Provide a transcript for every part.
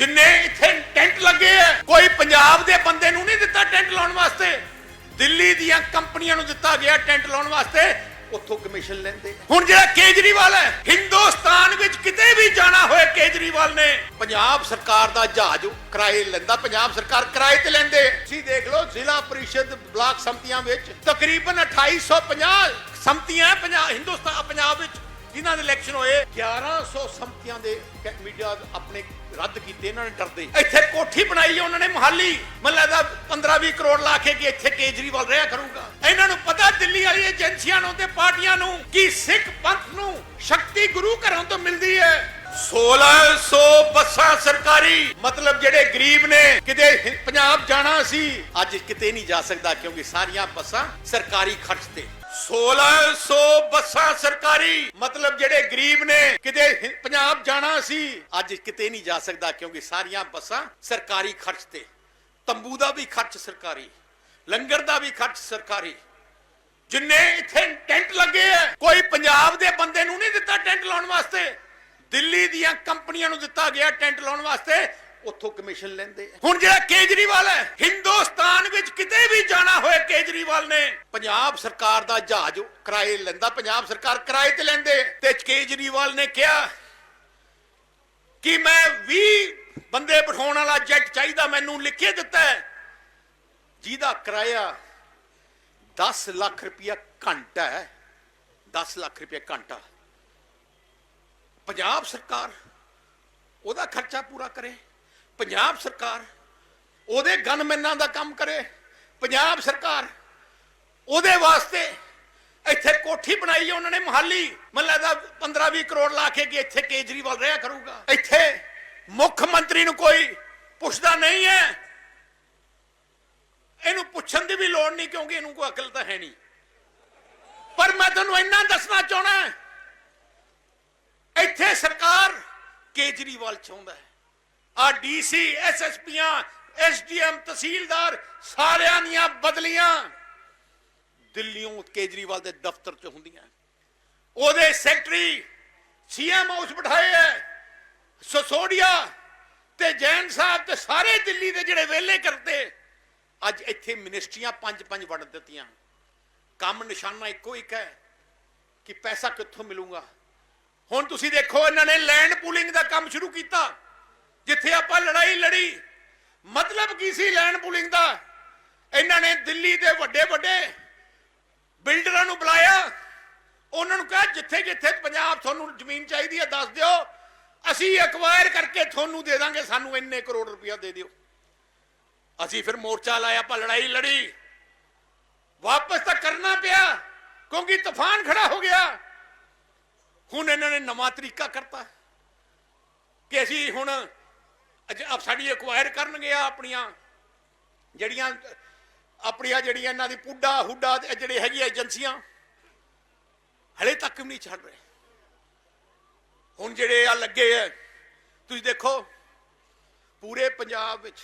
ਜਿੰਨੇ ਇੱਥੇ ਟੈਂਟ ਲੱਗੇ ਆ, ਕੋਈ ਪੰਜਾਬ ਦੇ ਬੰਦੇ ਨੂੰ ਨਹੀਂ ਦਿੱਤਾ ਟੈਂਟ ਲਾਉਣ ਵਾਸਤੇ। ਦਿੱਲੀ ਦੀਆਂ ਕੰਪਨੀਆਂ ਨੂੰ ਦਿੱਤਾ ਗਿਆ ਟੈਂਟ ਲਾਉਣ ਵਾਸਤੇ। ਉੱਥੋਂ ਕਮਿਸ਼ਨ ਲੈਂਦੇ ਹੁਣ ਜਿਹੜਾ ਕੇਜਰੀਵਾਲ ਹੈ, ਹਿੰਦੁਸਤਾਨ ਵਿੱਚ ਕਿਤੇ ਵੀ ਜਾਣਾ ਹੋਏ ਕੇਜਰੀਵਾਲ ਨੇ, ਪੰਜਾਬ ਸਰਕਾਰ ਦਾ ਜਹਾਜ਼ ਕਿਰਾਏ ਲੈਂਦਾ, ਪੰਜਾਬ ਸਰਕਾਰ ਕਿਰਾਏ ਤੇ ਲੈਂਦੇ ਤੁਸੀਂ ਦੇਖ ਲਓ, ਜ਼ਿਲ੍ਹਾ ਪਰਿਸ਼ਦ ਬਲਾਕ ਸੰਮਤੀਆਂ ਵਿੱਚ ਤਕਰੀਬਨ 2850 ਸੰਮਤੀਆਂ ਪੰਜਾਬ ਹਿੰਦੁਸਤਾਨ, ਪੰਜਾਬ ਵਿੱਚ, ਜਿਨ੍ਹਾਂ ਦੇ ਇਲੈਕਸ਼ਨ ਹੋਏ 1100 ਸੰਮਤੀਆਂ ਦੇ ਮੀਡੀਆ ਆਪਣੇ ਰੱਦ ਕੀਤੇ, ਇਹਨਾਂ ਨੇ ਡਰਦੇ। ਇੱਥੇ ਕੋਠੀ ਬਣਾਈ ਹੈ ਉਹਨਾਂ ਨੇ ਮਹਾਲੀ। ਮੈਨੂੰ ਲੱਗਦਾ 15 20 ਕਰੋੜ ਲਾ ਕੇ ਕਿ ਇੱਥੇ ਕੇਜਰੀਵਾਲ ਰਿਹਾ ਕਰੂਗਾ। ਇਹਨਾਂ ਨੂੰ ਪਤਾ ਦਿੱਲੀ ਵਾਲੀ ਏਜੰਸੀਆਂ ਨੂੰ ਤੇ ਪਾਰਟੀਆਂ ਨੂੰ ਕਿ ਸਿੱਖ ਪੰਥ ਨੂੰ ਸ਼ਕਤੀ ਗੁਰੂ ਘਰਾਂ ਤੋਂ ਮਿਲਦੀ ਹੈ। 1600 ਬੱਸਾਂ ਸਰਕਾਰੀ। ਮਤਲਬ ਜਿਹੜੇ ਗਰੀਬ ਨੇ, ਕਿਤੇ ਪੰਜਾਬ ਜਾਣਾ ਸੀ। ਅੱਜ ਕਿਤੇ ਨਹੀਂ ਜਾ ਸਕਦਾ ਕਿਉਂਕਿ ਸਾਰੀਆਂ ਬੱਸਾਂ ਸਰਕਾਰੀ ਖਰਚ ਤੇ। 1600 ਬੱਸਾਂ ਸਰਕਾਰੀ। ਮਤਲਬ ਜਿਹੜੇ ਗਰੀਬ ਨੇ, ਕਿਤੇ ਪੰਜਾਬ ਜਾਣਾ ਸੀ। ਅੱਜ ਕਿਤੇ ਨਹੀਂ ਜਾ ਸਕਦਾ, ਕਿਉਂਕਿ ਸਾਰੀਆਂ ਬੱਸਾਂ ਸਰਕਾਰੀ ਖਰਚ ਤੇ। ਤੰਬੂ ਦਾ ਵੀ ਖਰਚ ਸਰਕਾਰੀ, ਲੰਗਰ ਦਾ ਵੀ ਖਰਚ ਸਰਕਾਰੀ। ਜਿੰਨੇ ਇੱਥੇ ਟੈਂਟ ਲੱਗੇ ਆ, ਕੋਈ ਪੰਜਾਬ ਦੇ ਬੰਦੇ ਨੂੰ ਨਹੀਂ ਦਿੱਤਾ ਟੈਂਟ ਲਾਉਣ ਵਾਸਤੇ। ਦਿੱਲੀ ਦੀਆਂ ਕੰਪਨੀਆਂ ਨੂੰ ਦਿੱਤਾ ਗਿਆ ਟੈਂਟ ਲਾਉਣ ਵਾਸਤੇ। ਉੱਥੋਂ ਕਮਿਸ਼ਨ ਲੈਂਦੇ ਆ। ਹੁਣ ਜਿਹੜਾ ਕੇਜਰੀਵਾਲ ਹੈ ਹਿੰਦੁਸਤਾਨ ਵਿੱਚ ਕਿਤੇ ਵੀ ਜਾਣਾ ਹੋਏ ਕੇਜਰੀਵਾਲ ਨੇ। ਪੰਜਾਬ ਸਰਕਾਰ ਦਾ ਜਹਾਜ਼ ਕਿਰਾਏ ਲੈਂਦਾ ਪੰਜਾਬ ਸਰਕਾਰ ਕਿਰਾਏ ਤੇ ਲੈਂਦੇ ਤੇ ਕੇਜਰੀਵਾਲ ਨੇ ਕਿਹਾ ਕਿ ਮੈਂ 20 ਬੰਦੇ ਬਿਠਾਉਣ ਵਾਲਾ ਜੈਟ ਚਾਹੀਦਾ ਮੈਨੂੰ ਲਿਖੇ ਦਿੱਤਾ ਹੈ। ਜਿਹਦਾ ਕਿਰਾਇਆ 10 ਲੱਖ ਰੁਪਇਆ ਘੰਟਾ ਹੈ 10 ਲੱਖ ਰੁਪਇਆ ਘੰਟਾ। ਪੰਜਾਬ ਸਰਕਾਰ ਉਹਦਾ ਖਰਚਾ ਪੂਰਾ ਕਰੇ। ਪੰਜਾਬ ਸਰਕਾਰ ਉਹਦੇ ਗਨਮੈਨਾਂ ਦਾ ਕੰਮ ਕਰੇ, ਪੰਜਾਬ ਸਰਕਾਰ ਉਹਦੇ ਵਾਸਤੇ ਇੱਥੇ ਕੋਠੀ ਬਣਾਈ ਉਹਨਾਂ ਨੇ ਮਹਾਲੀ ਮੈਨੂੰ ਲੱਗਦਾ 15 20 ਕਰੋੜ ਲਾ ਕੇ ਕਿ ਇੱਥੇ ਕੇਜਰੀਵਾਲ ਰਿਹਾ ਕਰੂਗਾ। ਇੱਥੇ ਮੁੱਖ ਮੰਤਰੀ ਨੂੰ ਕੋਈ ਪੁੱਛਦਾ ਨਹੀਂ ਹੈ। ਇਹਨੂੰ ਪੁੱਛਣ ਦੀ ਵੀ ਲੋੜ ਨਹੀਂ, ਕਿਉਂਕਿ ਇਹਨੂੰ ਕੋਈ ਅਕਲ ਤਾਂ ਹੈ ਨਹੀਂ। ਪਰ ਮੈਂ ਤੁਹਾਨੂੰ ਇੰਨਾ ਦੱਸਣਾ ਚਾਹਣਾ ਇੱਥੇ ਸਰਕਾਰ ਕੇਜਰੀਵਾਲ ਚਾਹੁੰਦਾ ਹੈ। ਆ ਡੀਸੀ ਐਸਐਸਪੀਆਂ ਐਸਡੀਐਮ ਤਹਿਸੀਲਦਾਰ, ਸਾਰਿਆਂ ਦੀਆਂ ਬਦਲੀਆਂ ਦਿੱਲੀੋਂ ਕੇਜਰੀਵਾਲ ਦੇ ਦਫ਼ਤਰ 'ਚ ਹੁੰਦੀਆਂ। ਉਹਦੇ ਸੈਕਟਰੀ ਸੀਐਮ ਹਾਊਸ ਬਿਠਾਏ ਐ, ਸਸੋਡੀਆ ਤੇ ਜੈਨ ਸਾਹਿਬ ਤੇ ਸਾਰੇ ਦਿੱਲੀ ਦੇ ਜਿਹੜੇ ਵੇਲੇ ਕਰਦੇ ਅੱਜ ਇੱਥੇ ਮਿਨਿਸਟਰੀਆਂ ਪੰਜ ਪੰਜ ਵੰਡ ਦਿੱਤੀਆਂ। ਕੰਮ ਨਿਸ਼ਾਨਾ ਇੱਕੋ ਇੱਕ ਹੈ ਕਿ ਪੈਸਾ ਕਿੱਥੋਂ ਮਿਲੂਗਾ? ਹੁਣ ਤੁਸੀਂ ਦੇਖੋ, ਇਹਨਾਂ ਨੇ ਲੈਂਡ ਪੂਲਿੰਗ ਦਾ ਕੰਮ ਸ਼ੁਰੂ ਕੀਤਾ। ਜਿੱਥੇ ਆਪਾਂ ਲੜਾਈ ਲੜੀ, ਮਤਲਬ ਕੀ ਸੀ ਲੈਂਡ ਪੁਲਿੰਗ ਦਾ? ਇਹਨਾਂ ਨੇ ਦਿੱਲੀ ਦੇ ਵੱਡੇ ਵੱਡੇ ਬਿਲਡਰਾਂ ਨੂੰ ਬੁਲਾਇਆ। ਉਹਨਾਂ ਨੂੰ ਕਿਹਾ, ਜਿੱਥੇ ਜਿੱਥੇ ਪੰਜਾਬ ਤੁਹਾਨੂੰ ਜ਼ਮੀਨ ਚਾਹੀਦੀ ਹੈ, ਦੱਸ ਦਿਓ। ਅਸੀਂ ਐਕਵਾਇਰ ਕਰਕੇ ਤੁਹਾਨੂੰ ਦੇ ਦਾਂਗੇ, ਸਾਨੂੰ ਇੰਨੇ ਕਰੋੜ ਰੁਪਇਆ ਦੇ ਦਿਓ। ਅਸੀਂ ਫਿਰ ਮੋਰਚਾ ਲਾਇਆ, ਆਪਾਂ ਲੜਾਈ ਲੜੀ। ਵਾਪਸ ਤਾਂ ਕਰਨਾ ਪਿਆ, ਕਿਉਂਕਿ ਤੂਫਾਨ ਖੜਾ ਹੋ ਗਿਆ। ਹੁਣ ਇਹਨਾਂ ਨੇ ਨਵਾਂ ਤਰੀਕਾ ਕਰਤਾ। ਕਿ ਅਸੀਂ ਹੁਣ ਅਜ- ਸਾਡੀ ਐਕਵਾਇਰ ਕਰਨਗੇ ਆ ਆਪਣੀਆਂ। ਜਿਹੜੀਆਂ ਆਪਣੀਆਂ ਜਿਹੜੀਆਂ ਇਹਨਾਂ ਦੀ ਪੁੱਡਾ, ਹੁੱਡਾ ਤੇ ਜਿਹੜੇ ਹੈਗੀ ਏਜੰਸੀਆਂ, ਹਲੇ ਤੱਕ ਵੀ ਨਹੀਂ ਛੱਡ ਰਹੇ। ਹੁਣ ਜਿਹੜੇ ਆ ਲੱਗੇ ਆ ਤੁਸੀਂ ਦੇਖੋ, ਪੂਰੇ ਪੰਜਾਬ ਵਿੱਚ,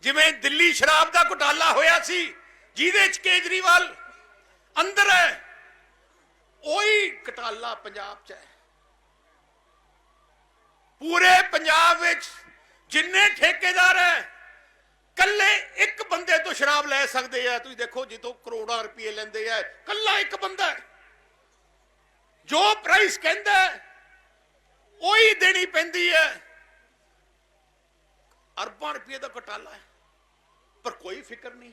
ਜਿਵੇਂ ਦਿੱਲੀ ਸ਼ਰਾਬ ਦਾ ਘੁਟਾਲਾ ਹੋਇਆ ਸੀ, ਜਿਹਦੇ ਚ ਕੇਜਰੀਵਾਲ ਅੰਦਰ ਹੈ ਉਹੀ ਘਟਾਲਾ ਪੰਜਾਬ ਚ ਹੈ ਪੂਰੇ ਪੰਜਾਬ ਵਿੱਚ ਜਿੰਨੇ ਠੇਕੇਦਾਰ ਹੈ ਕੱਲੇ ਇੱਕ ਬੰਦੇ ਤੋਂ ਸ਼ਰਾਬ ਲੈ ਸਕਦੇ ਆ। ਤੁਸੀਂ ਦੇਖੋ ਜਿੱਥੋਂ ਕਰੋੜਾਂ ਰੁਪਏ ਲੈਂਦੇ ਆ, ਕੱਲਾ ਇੱਕ ਬੰਦਾ ਜੋ ਪ੍ਰਾਈਸ ਕਹਿੰਦਾ ਉਹੀ ਦੇਣੀ ਪੈਂਦੀ ਹੈ ਅਰਬਾਂ ਰੁਪਏ ਦਾ ਘਟਾਲਾ ਹੈ ਪਰ ਕੋਈ ਫਿਕਰ ਨਹੀਂ।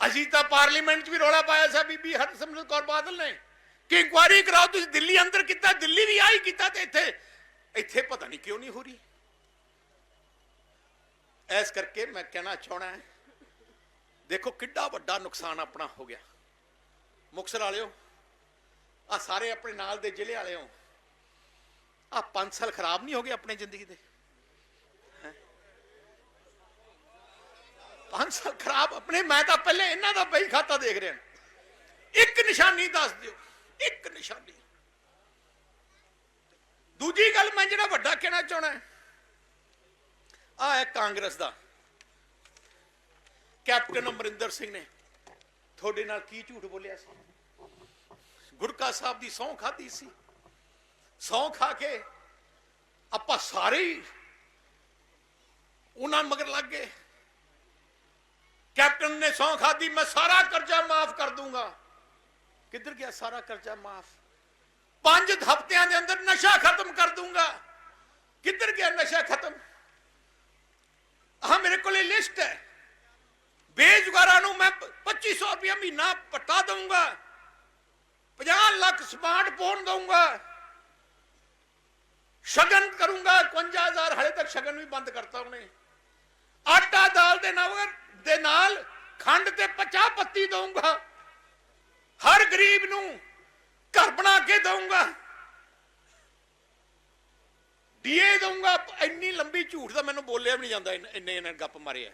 ਅਸੀਂ ਤਾਂ ਪਾਰਲੀਮੈਂਟ 'ਚ ਵੀ ਰੌਲਾ ਪਾਇਆ ਸੀ, ਬੀਬੀ ਹਰਸਿਮਰਤ ਕੌਰ ਬਾਦਲ ਨੇ। ਕਿ ਇਨਕੁਆਇਰੀ ਕਰਾਓ, ਤੁਸੀਂ ਦਿੱਲੀ ਅੰਦਰ ਕੀਤਾ, ਦਿੱਲੀ ਵੀ ਆਈ ਕੀਤਾ ਤੇ ਇੱਥੇ ਇੱਥੇ ਪਤਾ ਨਹੀਂ ਕਿਉਂ ਨਹੀਂ ਹੋ ਰਹੀ। ਐਸ ਕਰਕੇ ਮੈਂ ਕਹਿਣਾ ਚਾਹਣਾ ਦੇਖੋ ਕਿੱਡਾ ਵੱਡਾ ਨੁਕਸਾਨ ਆਪਣਾ ਹੋ ਗਿਆ। ਮੁਕਸਰ ਵਾਲਿਓ ਆ ਸਾਰੇ ਆਪਣੇ ਨਾਲ ਦੇ ਜ਼ਿਲ੍ਹੇ ਵਾਲਿਓ ਆ 5 ਸਾਲ ਖਰਾਬ ਨਹੀਂ ਹੋ ਗਏ ਆਪਣੀ ਜ਼ਿੰਦਗੀ ਦੇ? 5 ਸਾਲ ਖਰਾਬ ਆਪਣੇ, ਮੈਂ ਤਾਂ ਪਹਿਲੇ ਇਹਨਾਂ ਦਾ ਬਈ ਖਾਤਾ ਦੇਖ ਰਿਹਾ। ਇੱਕ ਨਿਸ਼ਾਨੀ ਦੱਸ ਦਿਓ, ਇੱਕ ਨਿਸ਼ਾਨੀ। ਦੂਜੀ ਗੱਲ ਮੈਂ ਜਿਹੜਾ ਵੱਡਾ ਕਹਿਣਾ ਚਾਹਣਾ ਆ ਹੈ ਕਾਂਗਰਸ ਦਾ। ਕੈਪਟਨ ਅਮਰਿੰਦਰ ਸਿੰਘ ਨੇ ਤੁਹਾਡੇ ਨਾਲ ਕੀ ਝੂਠ ਬੋਲਿਆ ਸੀ? ਗੁਰਕਾ ਸਾਹਿਬ ਦੀ ਸੌਂ ਖਾਧੀ ਸੀ। ਸੌਂ ਖਾ ਕੇ ਆਪਾਂ ਸਾਰੇ ਉਹਨਾਂ ਮਗਰ ਲੱਗ ਗਏ। ਕੈਪਟਨ ਨੇ ਸੌਂ ਖਾਦੀ ਮੈਂ ਸਾਰਾ ਕਰਜ਼ਾ ਮਾਫ ਕਰ ਦੂੰਗਾ। ਕਿੱਧਰ ਗਿਆ ਸਾਰਾ ਕਰਜ਼ਾ ਮਾਫ? ਪੰਜ ਹਫ਼ਤਿਆਂ ਦੇ ਅੰਦਰ ਨਸ਼ਾ ਖਤਮ ਕਰ ਦੂੰਗਾ। ਕਿੱਧਰ ਗਿਆ ਨਸ਼ਾ ਖਤਮ? ਆਹ ਮੇਰੇ ਕੋਲ ਇਹ ਲਿਸਟ ਹੈ। ਬੇਜੁਗਾਰਾਂ ਨੂੰ ਮੈਂ 2500 ਰੁਪਇਆ ਮਹੀਨਾ ਪੱਟਾ ਦਊਂਗਾ। 50 ਲੱਖ ਸਮਾਰਟਫੋਨ ਦਊਂਗਾ। ਸ਼ਗਨ ਕਰੂੰਗਾ। 51000 ਹਲੇ ਤੱਕ ਸ਼ਗਨ ਵੀ ਬੰਦ ਕਰਤਾ ਉਹਨੇ। ਆਟਾ ਦਾਲ ਦੇ ਨਾਲ ਦੇ ਨਾਲ ਖੰਡ ਤੇ 50 ਪੱਤੀ ਦਊਂਗਾ। ਹਰ ਗਰੀਬ ਨੂੰ ਘਰ ਬਣਾ ਕੇ ਦਊਂਗਾ। ਡੀਏ ਦਊਂਗਾ, ਇੰਨੀ ਲੰਬੀ ਝੂਠ ਦਾ ਮੈਨੂੰ ਬੋਲਿਆ ਵੀ ਨਹੀਂ ਜਾਂਦਾ ਇੰਨ- ਇੰਨੇ ਗੱਪ ਮਾਰੇ ਆ।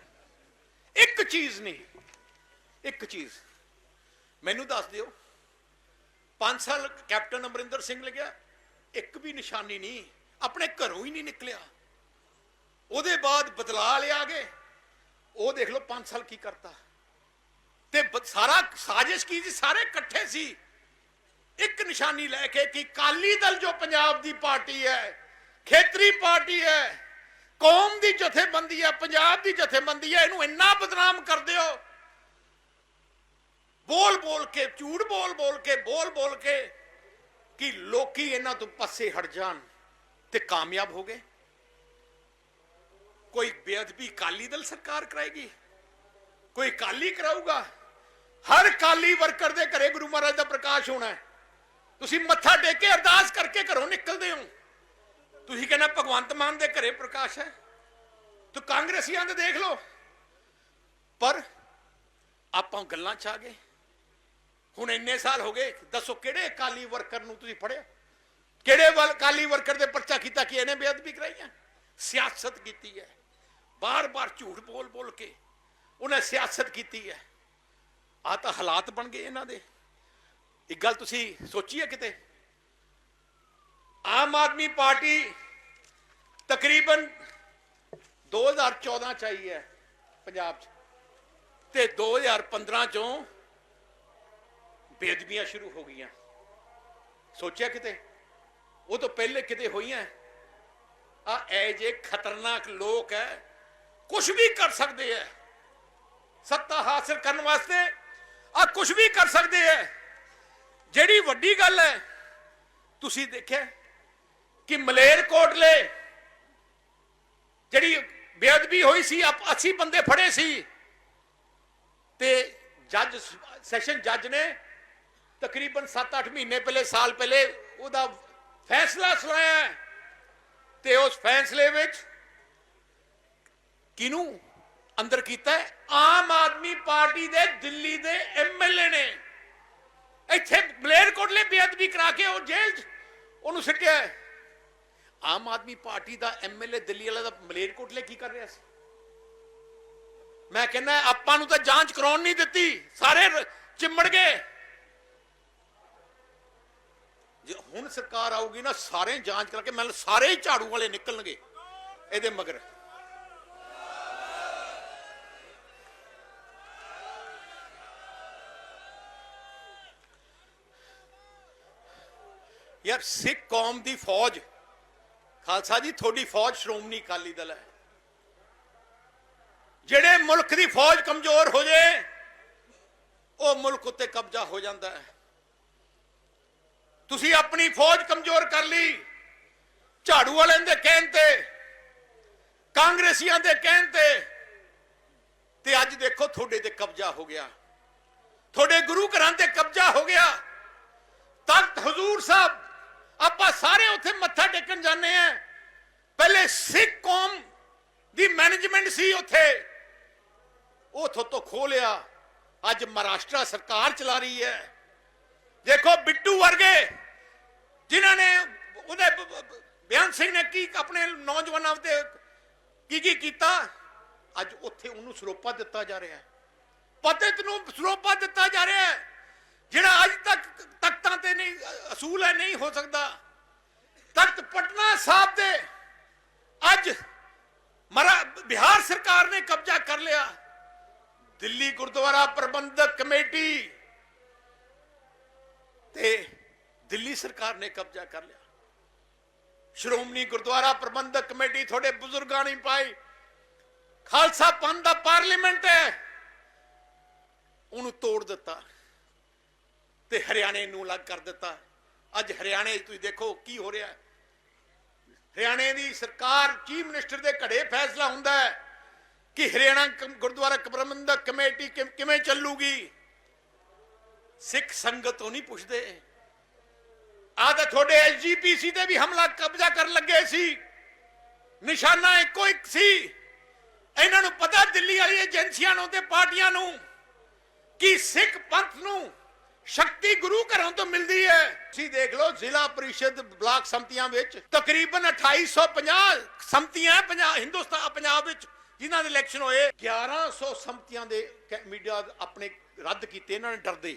ਇੱਕ ਚੀਜ਼ ਨਹੀਂ, ਇੱਕ ਚੀਜ਼। ਮੈਨੂੰ ਦੱਸ ਦਿਓ 5 ਸਾਲ ਕੈਪਟਨ ਅਮਰਿੰਦਰ ਸਿੰਘ ਲੱਗਿਆ, ਇੱਕ ਵੀ ਨਿਸ਼ਾਨੀ ਨਹੀਂ, ਆਪਣੇ ਘਰੋਂ ਹੀ ਨਹੀਂ ਨਿਕਲਿਆ। ਉਹਦੇ ਬਾਅਦ ਬਦਲਾ ਲਿਆ ਗਏ, ਉਹ ਦੇਖ ਲਓ 5 ਸਾਲ ਕੀ ਕਰਤਾ। ਤੇ ਸਾਰਾ ਸਾਜ਼ਿਸ਼ ਕੀ ਸੀ? ਸਾਰੇ ਇਕੱਠੇ ਸੀ। ਇੱਕ ਨਿਸ਼ਾਨੀ ਲੈ ਕੇ ਕਿ ਕਾਲੀ ਦਲ ਜੋ ਪੰਜਾਬ ਦੀ ਪਾਰਟੀ ਹੈ ਖੇਤਰੀ ਪਾਰਟੀ ਹੈ। ਕੌਮ ਦੀ ਜਥੇਬੰਦੀ ਹੈ, ਪੰਜਾਬ ਦੀ ਜਥੇਬੰਦੀ ਹੈ। ਇਹਨੂੰ ਇੰਨਾ ਬਦਨਾਮ ਕਰ ਦਿਓ ਬੋਲ ਬੋਲ ਕੇ, ਝੂਠ ਬੋਲ ਬੋਲ ਕੇ, ਬੋਲ ਬੋਲ ਕੇ ਕਿ ਲੋਕੀ ਇਹਨਾਂ ਤੋਂ ਪਾਸੇ ਹਟ ਜਾਣ ਤੇ ਕਾਮਯਾਬ ਹੋ ਗਏ। ਕੋਈ ਬੇਅਦਬੀ ਕਾਲੀ ਦਲ ਸਰਕਾਰ ਕਰਾਏਗੀ? ਕੋਈ ਕਾਲੀ ਕਰਾਊਗਾ? ਹਰ ਕਾਲੀ ਵਰਕਰ ਦੇ ਘਰੇ ਗੁਰੂ ਮਹਾਰਾਜ ਦਾ ਪ੍ਰਕਾਸ਼ ਹੋਣਾ ਹੈ। ਤੁਸੀਂ ਮੱਥਾ ਟੇਕ ਕੇ ਅਰਦਾਸ ਕਰਕੇ ਘਰੋਂ ਨਿਕਲਦੇ ਹੋ। ਤੁਸੀਂ ਕਹਿੰਦਾ ਭਗਵੰਤ ਮਾਨ ਦੇ ਘਰੇ ਪ੍ਰਕਾਸ਼ ਹੈ? ਤੂੰ ਕਾਂਗਰਸੀਆਂ ਦੇ ਦੇਖ ਲਓ। ਪਰ ਆਪਾਂ ਗੱਲਾਂ ਚ ਆ ਗਏ। ਹੁਣ ਇੰਨੇ ਸਾਲ ਹੋ ਗਏ, ਦੱਸੋ ਕਿਹੜੇ ਅਕਾਲੀ ਵਰਕਰ ਨੂੰ ਤੁਸੀਂ ਫੜਿਆ? ਕਿਹੜੇ ਵੱਲ ਕਾਲੀ ਵਰਕਰ ਦੇ ਪਰਚਾ ਕੀਤਾ ਕਿ ਇਹਨੇ ਬੇਅਦਬੀ ਕਰਾਈਆਂ ਸਿਆਸਤ ਕੀਤੀ ਹੈ। ਬਾਰ-ਬਾਰ ਝੂਠ ਬੋਲ-ਬੋਲ ਕੇ ਉਹਨੇ ਸਿਆਸਤ ਕੀਤੀ ਹੈ। ਆ ਤਾਂ ਹਾਲਾਤ ਬਣ ਗਏ ਇਹਨਾਂ ਦੇ। ਇੱਕ ਗੱਲ ਤੁਸੀਂ ਸੋਚੀ ਹੈ ਕਿਤੇ। ਆਮ ਆਦਮੀ ਪਾਰਟੀ ਤਕਰੀਬਨ 2014 ਚ ਆਈ ਹੈ ਪੰਜਾਬ 'ਚ। ਤੇ 2015 ਚੋਂ ਬੇਦਬੀਆਂ ਸ਼ੁਰੂ ਹੋ ਗਈਆਂ। ਸੋਚਿਆ ਕਿਤੇ? ਉਹ ਤੋਂ ਪਹਿਲੇ ਕਿਤੇ ਹੋਈਆਂ? ਆ ਐ ਜੇ ਖਤਰਨਾਕ ਲੋਕ ਹੈ ਕੁਝ ਵੀ ਕਰ ਸਕਦੇ ਐ ਸੱਤਾ ਹਾਸਲ ਕਰਨ ਵਾਸਤੇ ਆ ਕੁਝ ਵੀ ਕਰ ਸਕਦੇ ਐ ਜਿਹੜੀ ਵੱਡੀ ਗੱਲ ਹੈ, ਤੁਸੀਂ ਦੇਖਿਆ? ਕਿ ਮਲੇਰ ਕੋਟਲੇ ਜਿਹੜੀ ਬੇਅਦਬੀ ਹੋਈ ਸੀ, ਆਪ- 80 ਬੰਦੇ ਫੜੇ ਸੀ। ਤੇ ਜੱਜ ਸੈਸ਼ਨ ਜੱਜ ਨੇ ਤਕਰੀਬਨ 7-8 ਮਹੀਨੇ ਪਹਿਲੇ, ਸਾਲ ਪਹਿਲੇ ਉਹਦਾ ਫੈਸਲਾ ਸੁਣਾਇਆ ਤੇ ਉਸ ਫੈਸਲੇ ਵਿੱਚ ਕਿਨੂੰ ਅੰਦਰ ਕੀਤਾ ਆਮ ਆਦਮੀ ਪਾਰਟੀ ਦੇ ਦਿੱਲੀ ਦੇ ਐਮਐਲਏ ਨੇ। ਇੱਥੇ ਮਲੇਰਕੋਟਲੇ ਬੇਅਦਬੀ ਕਰਾ ਕੇ ਉਹ ਜੇਲ੍ਹ 'ਚ ਉਹਨੂੰ ਸਿੱਟਿਆ ਹੈ। ਆਮ ਆਦਮੀ ਪਾਰਟੀ ਦਾ ਐਮਐਲਏ ਦਿੱਲੀ ਵਾਲਾ ਦਾ ਮਲੇਰਕੋਟਲੇ ਕੀ ਕਰ ਰਿਹਾ ਸੀ? ਮੈਂ ਕਹਿੰਦਾ, ਆਪਾਂ ਨੂੰ ਤਾਂ ਜਾਂਚ ਕਰਾਉਣ ਨਹੀਂ ਦਿੱਤੀ, ਸਾਰੇ ਚਿੰਮੜ ਗਏ। ਜੇ ਹੁਣ ਸਰਕਾਰ ਆਊਗੀ ਨਾ, ਸਾਰੇ ਜਾਂਚ ਕਰਕੇ ਮੈਨੂੰ ਸਾਰੇ ਹੀ ਝਾੜੂ ਵਾਲੇ ਨਿਕਲਣਗੇ, ਇਹਦੇ ਮਗਰ। ਯਾਰ, ਸਿੱਖ ਕੌਮ ਦੀ ਫੌਜ ਖਾਲਸਾ ਜੀ, ਤੁਹਾਡੀ ਫੌਜ ਸ਼੍ਰੋਮਣੀ ਅਕਾਲੀ ਦਲ ਹੈ। ਜਿਹੜੇ ਮੁਲਕ ਦੀ ਫੌਜ ਕਮਜ਼ੋਰ ਹੋ ਜੇ, ਉਹ ਮੁਲਕ ਉੱਤੇ ਕਬਜ਼ਾ ਹੋ ਜਾਂਦਾ ਹੈ। ਤੁਸੀਂ ਆਪਣੀ ਫੌਜ ਕਮਜ਼ੋਰ ਕਰ ਲਈ, ਝਾੜੂ ਵਾਲਿਆਂ ਦੇ ਕਹਿਣ ਤੇ, ਕਾਂਗਰਸੀਆਂ ਦੇ ਕਹਿਣ ਤੇ ਤੇ ਅੱਜ ਦੇਖੋ ਤੁਹਾਡੇ ਤੇ ਕਬਜ਼ਾ ਹੋ ਗਿਆ। ਤੁਹਾਡੇ ਗੁਰੂ ਘਰਾਂ ਤੇ ਕਬਜ਼ਾ ਹੋ ਗਿਆ। ਤਖਤ ਹਜ਼ੂਰ ਸਾਹਿਬ ਆਪਾਂ ਸਾਰੇ ਉੱਥੇ ਮੱਥਾ ਟੇਕਣ ਜਾਂਦੇ ਆ ਪਹਿਲੇ ਸਿੱਖ ਕੌਮ ਦੀ ਮੈਨੇਜਮੈਂਟ ਸੀ ਉੱਥੇ। ਉਹ ਤੋਂ ਖੋ ਲਿਆ ਅੱਜ ਮਹਾਰਾਸ਼ਟਰ ਸਰਕਾਰ ਚਲਾ ਰਹੀ ਹੈ। ਦੇਖੋ ਬਿੱਟੂ ਵਰਗੇ ਜਿਨ੍ਹਾਂ ਨੇ ਉਹਦੇ ਬ- ਬਿਆਨ ਸਿੰਘ ਨੇ ਕੀ ਆਪਣੇ ਨੌਜਵਾਨਾਂ ਤੇ ਕੀ ਕੀ ਕੀਤਾ? ਅੱਜ ਉੱਥੇ ਉਹਨੂੰ ਸਰੋਪਾ ਦਿੱਤਾ ਜਾ ਰਿਹਾ ਹੈ। ਪਤਿਤ ਨੂੰ ਸਰੋਪਾ ਦਿੱਤਾ ਜਾ ਰਿਹਾ ਹੈ। ਜਿਹੜਾ ਅੱਜ ਤੱਕ ਤਖਤਾਂ ਤੇ ਨਹੀਂ, ਅਸੂਲ ਹੈ, ਨਹੀਂ ਹੋ ਸਕਦਾ। ਤਖਤ ਪਟਨਾ ਸਾਹਿਬ ਦੇ ਅੱਜ ਮਰਾ, ਬਿਹਾਰ ਸਰਕਾਰ ਨੇ ਕਬਜ਼ਾ ਕਰ ਲਿਆ। ਦਿੱਲੀ ਗੁਰਦੁਆਰਾ ਪ੍ਰਬੰਧਕ ਕਮੇਟੀ ਤੇ ਦਿੱਲੀ ਸਰਕਾਰ ਨੇ ਕਬਜ਼ਾ ਕਰ ਲਿਆ। ਸ਼੍ਰੋਮਣੀ ਗੁਰਦੁਆਰਾ ਪ੍ਰਬੰਧਕ ਕਮੇਟੀ ਤੁਹਾਡੇ ਬਜ਼ੁਰਗਾਂ ਨੇ ਪਾਈ। ਖਾਲਸਾ ਪੰਥ ਦਾ ਪਾਰਲੀਮੈਂਟ ਹੈ। ਉਹਨੂੰ ਤੋੜ ਦਿੱਤਾ। ਤੇ ਹਰਿਆਣੇ ਨੂੰ ਅਲੱਗ ਕਰ ਦਿੱਤਾ। ਅੱਜ ਹਰਿਆਣੇ 'ਚ ਤੁਸੀਂ ਦੇਖੋ ਕੀ ਹੋ ਰਿਹਾ ਹਰਿਆਣੇ ਦੀ ਸਰਕਾਰ ਚੀਫ ਮਿਨਿਸਟਰ ਦੇ ਘੜੇ ਫੈਸਲਾ ਹੁੰਦਾ ਹੈ ਕਿ ਹਰਿਆਣਾ ਗੁਰਦੁਆਰਾ ਪ੍ਰਬੰਧਕ ਕਮੇਟੀ ਕਿਵੇਂ ਚੱਲੂਗੀ? ਸਿੱਖ ਸੰਗਤ ਤੋਂ ਨਹੀਂ ਪੁੱਛਦੇ। ਆ ਤਾਂ ਤੁਹਾਡੇ ਐਸਜੀਪੀਸੀ ਤੇ ਵੀ ਹਮਲਾ ਕਬਜ਼ਾ ਕਰਨ ਲੱਗੇ ਸੀ। ਨਿਸ਼ਾਨਾ ਇੱਕੋ ਇੱਕ ਸੀ। ਇਹਨਾਂ ਨੂੰ ਪਤਾ ਦਿੱਲੀ ਵਾਲੀ ਏਜੰਸੀਆਂ ਨੂੰ ਤੇ ਪਾਰਟੀਆਂ ਨੂੰ ਕਿ ਸਿੱਖ ਪੰਥ ਨੂੰ ਸ਼ਕਤੀ ਗੁਰੂ ਘਰਾਂ ਤੋਂ ਮਿਲਦੀ ਹੈ। ਤੁਸੀਂ ਦੇਖ ਲਓ, ਜ਼ਿਲ੍ਹਾ ਪ੍ਰੀਸ਼ਦ ਬਲਾਕ ਸੰਮਤੀਆਂ ਵਿੱਚ ਤਕਰੀਬਨ 2850 ਸੰਮਤੀਆਂ ਪੰਜਾਬ ਹਿੰਦੁਸਤਾਨ, ਪੰਜਾਬ ਵਿੱਚ ਜਿਨ੍ਹਾਂ ਦੇ ਇਲੈਕਸ਼ਨ ਹੋਏ 1100 ਸੰਮਤੀਆਂ ਦੇ ਮੀਡੀਆ ਆਪਣੇ ਰੱਦ ਕੀਤੇ, ਇਹਨਾਂ ਨੇ ਡਰਦੇ।